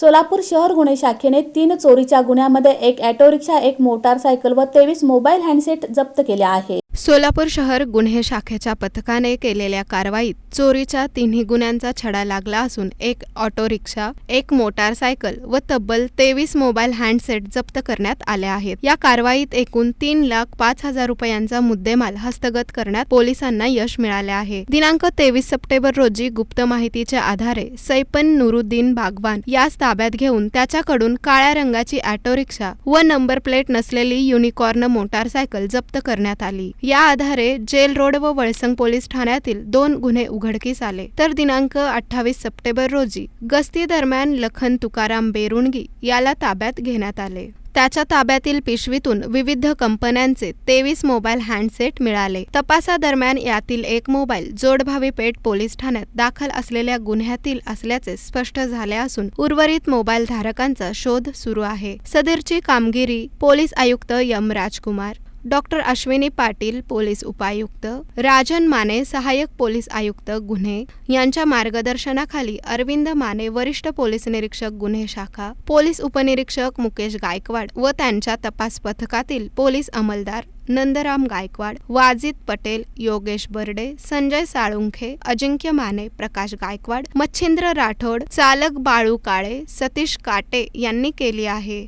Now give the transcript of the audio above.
सोलापूर शहर गुन्हे शाखेने तीन चोरीच्या गुन्ह्यामध्ये एक ॲटो रिक्षा एक मोटारसायकल व तेवीस मोबाईल हँडसेट जप्त केले आहे. सोलापूर शहर गुन्हे शाखेच्या पथकाने केलेल्या कारवाईत चोरीच्या तिन्ही गुन्ह्यांचा छडा लागला असून एक ऑटो रिक्षा एक मोटारसायकल व तब्बल तेवीस मोबाईल हँडसेट जप्त करण्यात आले आहेत. या कारवाईत एकूण तीन लाख पाच हजार रुपयांचा मुद्देमाल हस्तगत करण्यात पोलिसांना यश मिळाले आहे. दिनांक तेवीस सप्टेंबर रोजी गुप्त माहितीच्या आधारे सैपन नुरुद्दीन बागवान यास ताब्यात घेऊन त्याच्याकडून काळ्या रंगाची ऑटो रिक्षा व नंबर प्लेट नसलेली युनिकॉर्न मोटारसायकल जप्त करण्यात आली. या आधारे जेल रोड व वळसंग पोलीस ठाण्यातील दोन गुन्हे उघडकीस आले. तर दिनांक अठ्ठावीस सप्टेंबर रोजी गस्ती दरम्यान लखन तुकाराम बेरुणगी याला ताब्यात घेण्यात आले. त्याच्या ताब्यातील पिशवीतून विविध कंपन्यांचे तेवीस मोबाईल हँडसेट मिळाले. तपासादरम्यान यातील एक मोबाईल जोडभावी पेठ पोलीस ठाण्यात दाखल असलेल्या गुन्ह्यातील असल्याचे स्पष्ट झाले असून उर्वरित मोबाईल धारकांचा शोध सुरू आहे. सदरची कामगिरी पोलीस आयुक्त M Rajkumar doctor Ashwini Patil police उपायुक्त राजन माने सहाय्यक पोलीस आयुक्त गुन्हे यांच्या मार्गदर्शनाखाली अरविंद माने वरिष्ठ पोलीस निरीक्षक गुन्हे शाखा पोलीस उपनिरीक्षक मुकेश गायकवाड व त्यांच्या तपास पथकातील पोलीस अंमलदार नंदराम गायकवाड वाजिद पटेल योगेश बर्डे संजय साळुंखे अजिंक्य माने प्रकाश गायकवाड मच्छिंद्र राठोड चालक बाळू काळे सतीश काटे यांनी केली आहे.